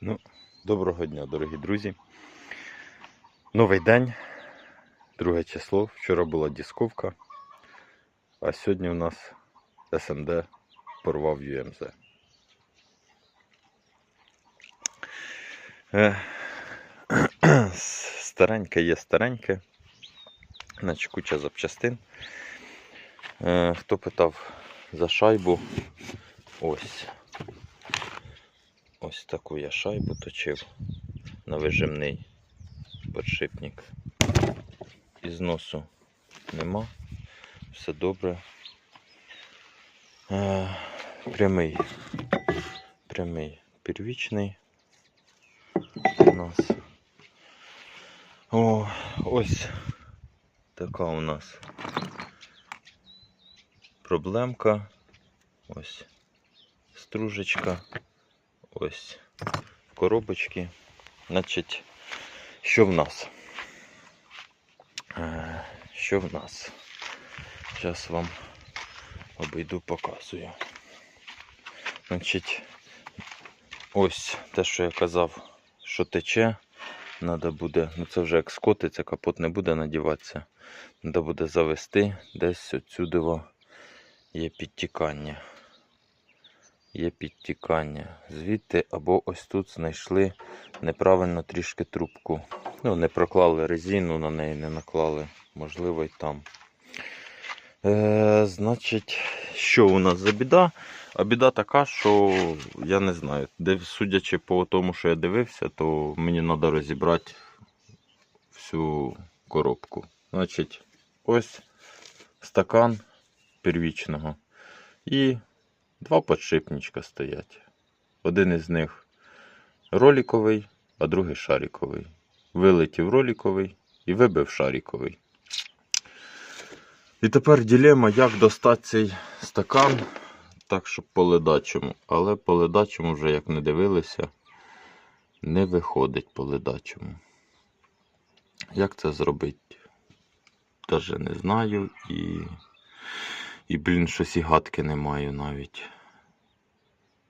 Ну, доброго дня, дорогі друзі. Новий день, друге число. Вчора була дисковка, а сьогодні у нас СМД порвав ЮМЗ. Е, Стареньке є стареньке, значить куча запчастин. Е, Хто питав за шайбу? Ось. Ось таку я шайбу точив на вижимний подшипник. Із носу нема. Все добре. Е, прямий. Прямий первічний у нас. О, ось така у нас проблемка. Ось стружечка. Ось коробочки. Значить, що в нас? Е, Що в нас? Зараз вам обійду, показую. Значить, ось те, що я казав, що тече. Надо буде, ну це вже як скотиться, капот не буде надіватися. Треба буде завести десь отсюди є підтікання є підтікання. Звідти або ось тут знайшли неправильно трішки трубку. Ну, не проклали резину на неї, не наклали, можливо, і там. Е, Значить, що у нас за біда? А біда така, що я не знаю. Де, судячи по тому, що я дивився, то мені треба розібрати всю коробку. Значить, ось стакан первічного. І Два подшипничка стоять. Один із них роликовий, а другий шариковий. Вилетів роликовий і вибив шариковий. І тепер ділема, як достати цей стакан, так, щоб по ледачому. Але по ледачому вже, як не дивилися, не виходить по ледачому. Як це зробити? Даже не знаю і. І, блін, щось і гадки не маю навіть.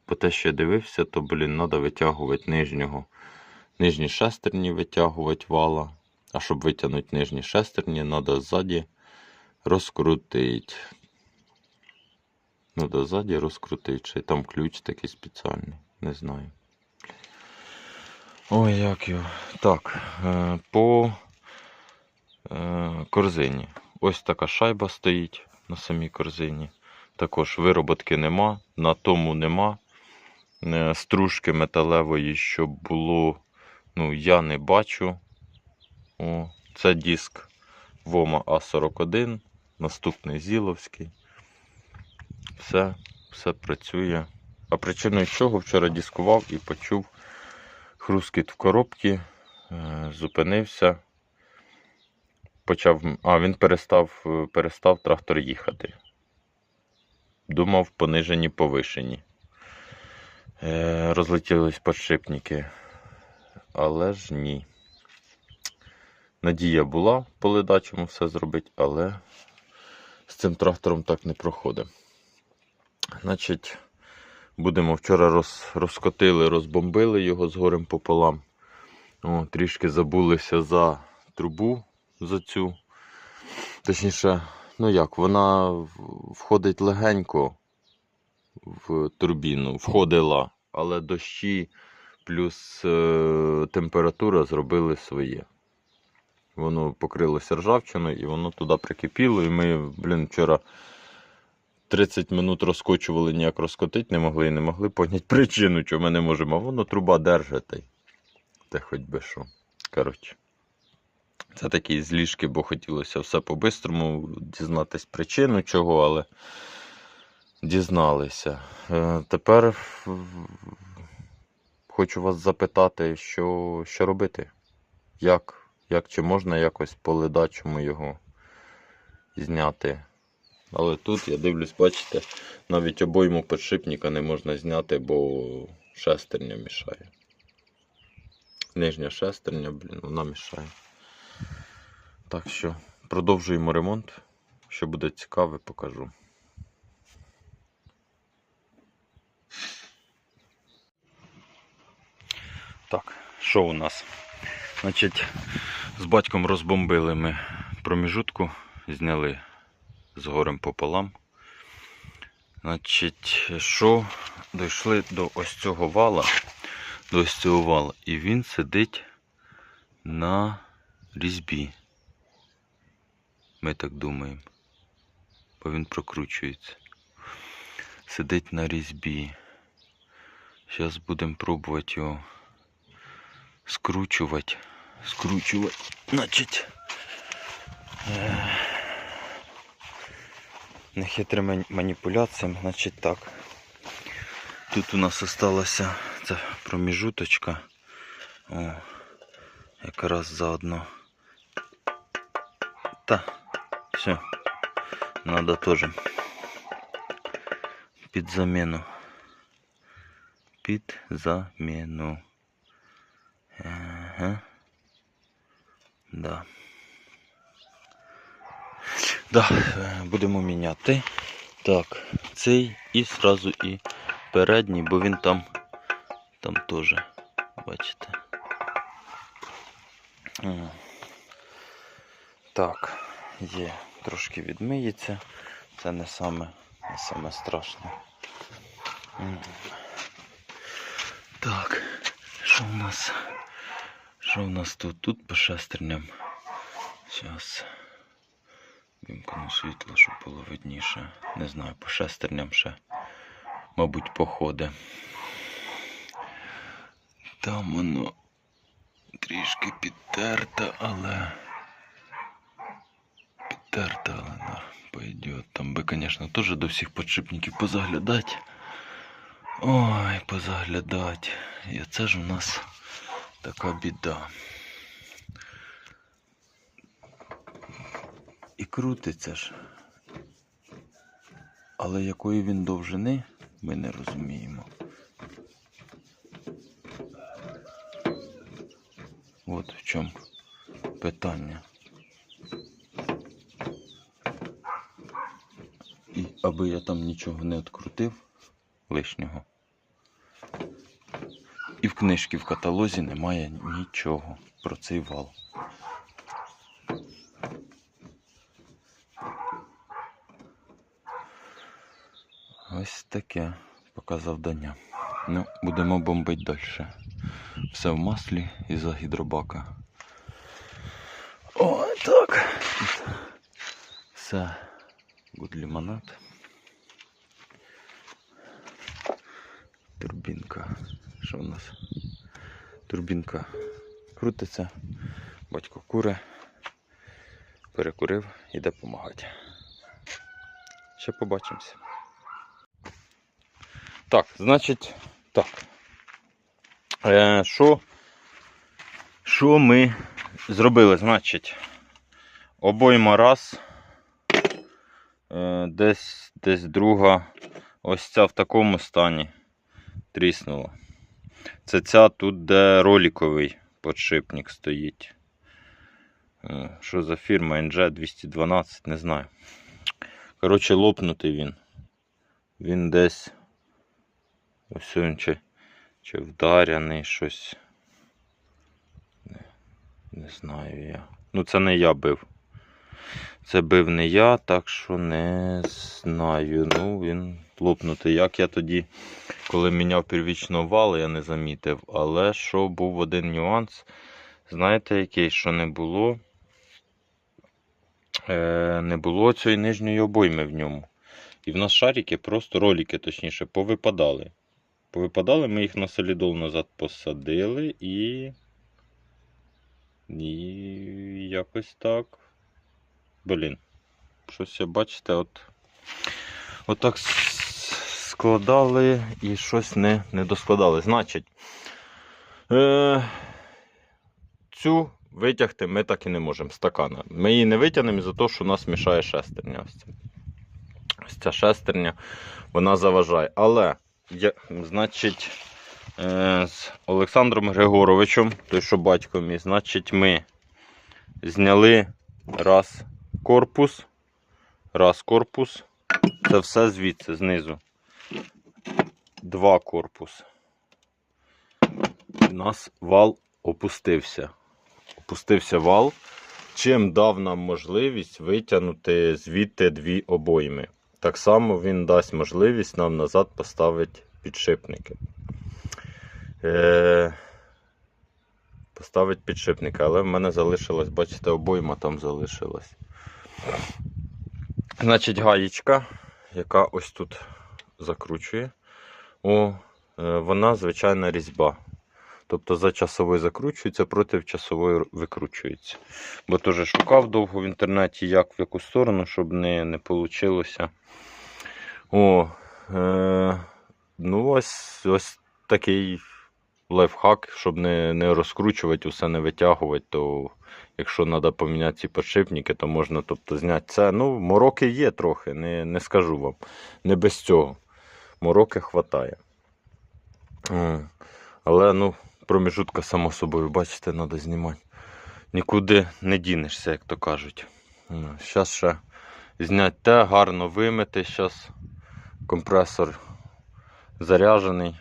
По те, що я дивився, то, блін, треба витягувати нижнього. Нижні шестерні витягувати вала. А щоб витягнути нижні шестерні, треба ззаді розкрутити. Треба ззаді розкрутити. Чи там ключ такий спеціальний. Не знаю. Ой, як його. Так, е, по е, корзині. Ось така шайба стоїть на самій корзині. Також вироботки нема, на тому нема. Е, Стружки металевої, щоб було, ну, я не бачу. О, Це диск Вома А41, наступний Зіловський. Все, все працює. А причиною чого вчора дискував і почув хрускіт в коробці, е, зупинився почав. А, він перестав е, перестав трактор їхати. Думав, понижені, повишені. Е, Розлетілись подшипники. Але ж ні. Надія була по ледачому все зробити, але з цим трактором так не проходить. Значить, будемо вчора роз, розкотили, розбомбили його з горем пополам. О, Трішки забулися за трубу за цю. Точніше, ну як, вона входить легенько в турбіну, входила, але дощі плюс е, температура зробили своє. Воно покрилося ржавчиною і воно туди прикипіло. І ми, блін, вчора 30 минут розкочували, ніяк розкотити не могли і не могли поняти причину, чого ми не можемо. А воно труба держить. Та хоч би що. Коротше. Це такі зліжки, бо хотілося все по-бистрому дізнатись причину чого, але дізналися. Е, тепер хочу вас запитати, що що робити? Як? Як чи можна якось по ледачому його зняти? Але тут, я дивлюсь, бачите, навіть обойму підшипника не можна зняти, бо шестерня мішає. Нижня шестерня, блін, вона мішає. Так що продовжуємо ремонт. Що буде цікаве, покажу. Так, що у нас? Значить, з батьком розбомбили ми проміжутку, зняли з горем пополам. Значить, що дійшли до ось цього вала, до ось цього вала, і він сидить на різьбі. Ми так думаємо. Бо він прокручується. Сидить на різьбі. Зараз будемо пробувати його скручувати. Скручувати. Значить. Нехитрими маніпуляціями, значить так. Тут у нас осталася ця проміжуточка. О, якраз заодно. Та, все. Надо тоже під заміну. Під заміну. Ага. Да. Да, будемо міняти. Так, цей і сразу і передній, бо він там, там теж, бачите. Так, є, трошки відмиється. Це не саме, не саме страшне. Так, що в нас? Що в нас тут? Тут по шестерням. Зараз. Вімкну світло, щоб було видніше. Не знаю, по шестерням ще, мабуть, походи. Там воно трішки підтерте, але. Підтерте, але пойдет. Там би, звісно, теж до всіх подшипників позаглядати. Ой, позаглядати. І це ж у нас така біда. І крутиться ж. Але якої він довжини, ми не розуміємо. От в чому питання. Аби я там нічого не відкрутив лишнього. І в книжці в каталозі немає нічого про цей вал. Ось таке поки завдання. Ну, будемо бомбити далі. Все в маслі із-за гідробака. О, так. Все. Гуд лимонад. Турбінка. Що у нас? Турбінка крутиться. Батько куре. Перекурив, іде допомагати. Ще побачимося. Так, значить, так. Е, Що що ми зробили? Значить, обойма раз. Е, десь, десь друга. Ось ця в такому стані тріснула. Це ця тут, де роликовий подшипник стоїть. Е, Що за фірма NG 212, не знаю. Коротше, лопнутий він. Він десь. Ось він чи, чи вдаряний щось. Не, не знаю я. Ну це не я бив. Це бив не я, так що не знаю. Ну, він лопнутий. Як я тоді, коли міняв первічного валу, я не замітив. Але що був один нюанс. Знаєте, який, що не було? Е, не було цієї нижньої обойми в ньому. І в нас шарики, просто ролики, точніше, повипадали. Повипадали, ми їх на солідол назад посадили і. І якось так. Блін. Щось бачите, от. Отак с- складали і щось не, не доскладали. Значить, е, цю витягти ми так і не можемо стакана. Ми її не витягнемо за те, що у нас мішає шестерня. Ось, ця. ось ця шестерня, вона заважає. Але, я, значить, е, з Олександром Григоровичем, той, що батько мій, значить, ми зняли раз корпус, раз корпус. Це все звідси, знизу. Два корпус. у нас вал опустився. Опустився вал, чим дав нам можливість витягнути звідти дві обойми. Так само він дасть можливість нам назад поставити підшипники. Е, поставити підшипники, але в мене залишилась, бачите, обойма там залишилась. Значить, гаєчка, яка ось тут закручує. О, е, вона звичайна різьба. Тобто за часовою закручується, проти часової викручується. Бо теж шукав довго в інтернеті, як в яку сторону, щоб не, не вийшло. О, е, ну ось, ось такий лайфхак, щоб не, не розкручувати, усе не витягувати, то якщо треба поміняти ці подшипники, то можна тобто, зняти це. Ну, мороки є трохи, не, не скажу вам. Не без цього. Мороки хватає. Але ну, проміжутка, само собою, бачите, треба знімати. Нікуди не дінешся, як то кажуть. Зараз ще зняти те, гарно вимити. Зараз компресор заряджений.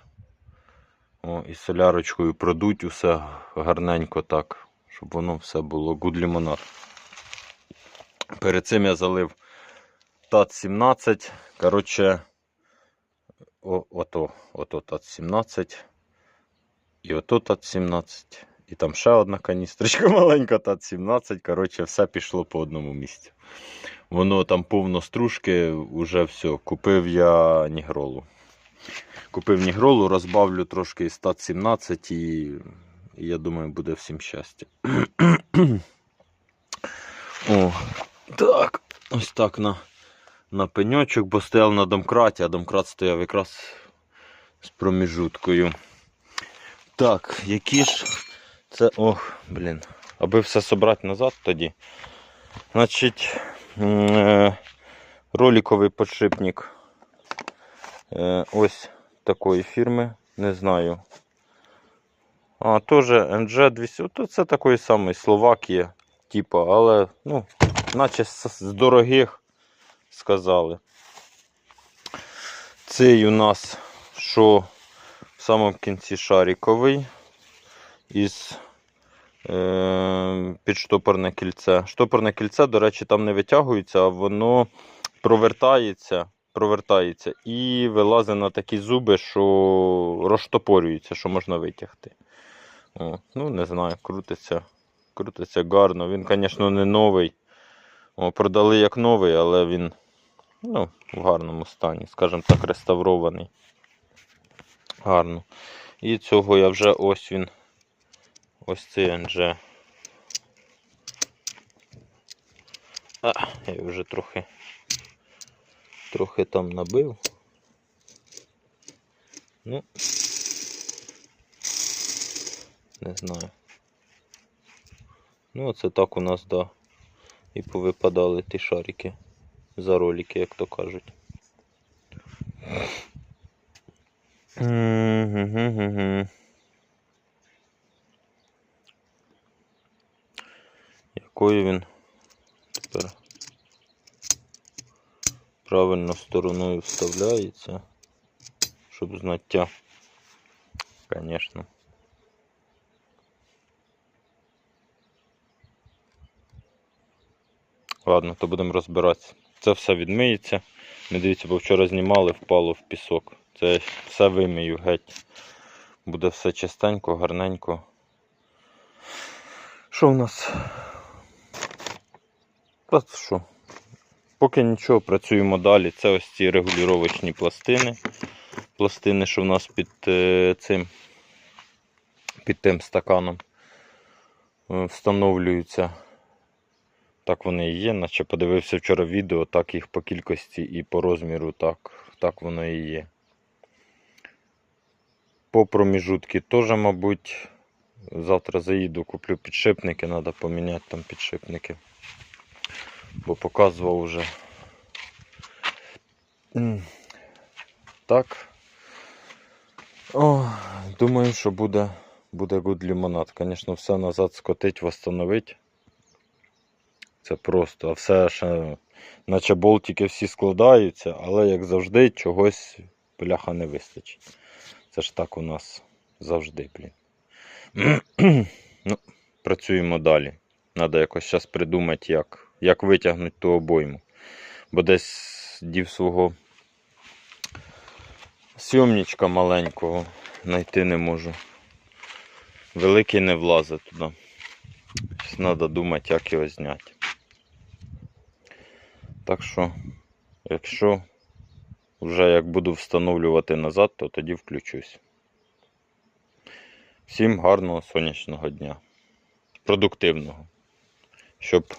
О, і солярочкою продуть усе гарненько так, щоб воно все було good лимонад. Перед цим я залив ТАТ 17. Коротше, о, ото, ото ТАТ 17. І ото ТАТ 17. І там ще одна каністрочка маленька, ТАТ 17. Коротше, все пішло по одному місці. Воно там повно стружки, вже все. Купив я нігролу. Купив нігролу, розбавлю трошки із ТАТ 17 і, і я думаю, буде всім щастя. О, так, ось так на, на пеньочок, бо стояв на домкраті, а домкрат стояв якраз з проміжуткою. Так, які ж це. Ох, блін. Аби все собрати назад тоді. Значить, е, роликовий подшипник. Е, ось такої фірми, не знаю. А, теж NG200, то це такої самої Словакії, типу, але, ну, наче з, дорогих сказали. Цей у нас, що в самому кінці шариковий із е, підштопорне кільце. Штопорне кільце, до речі, там не витягується, а воно провертається провертається і вилазить на такі зуби, що розштопорюється, що можна витягти. О, ну, не знаю, крутиться. Крутиться гарно. Він, звісно, не новий. О, продали як новий, але він ну, в гарному стані, скажімо так, реставрований. Гарно. І цього я вже ось він. Ось цей НЖ. А, я вже трохи трохи там набив. Ну, не знаю. Ну, оце так у нас, да. І повипадали ті шарики за ролики, як то кажуть. Якою він тепер правильно стороною вставляється, щоб знаття, звісно. Ладно, то будемо розбиратися. Це все відмиється. Не дивіться, бо вчора знімали, впало в пісок. Це все вимию геть. Буде все чистенько, гарненько. Що в нас? Та що? Поки нічого, працюємо далі. Це ось ці регулювачні пластини. Пластини, що в нас під е, цим під тим стаканом е, встановлюються. Так вони і є, наче подивився вчора відео, так їх по кількості і по розміру, так, так воно і є. По проміжутки теж, мабуть, завтра заїду, куплю підшипники, треба поміняти там підшипники. Бо показував вже. Так. О, думаю, що буде, буде good лимонад. Звісно, все назад скотить, восстановить. Це просто, а все ще, наче болтики всі складаються, але як завжди, чогось бляха не вистачить. Це ж так у нас завжди, блін. ну, працюємо далі. Треба якось зараз придумати, як, як витягнути ту обойму. Бо десь дів свого сйомничка маленького знайти не можу. Великий не влазить туди. Треба думати, як його зняти. Так що, якщо вже як буду встановлювати назад, то тоді включусь. Всім гарного сонячного дня. Продуктивного. Щоб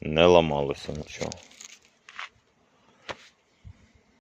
не ламалося нічого.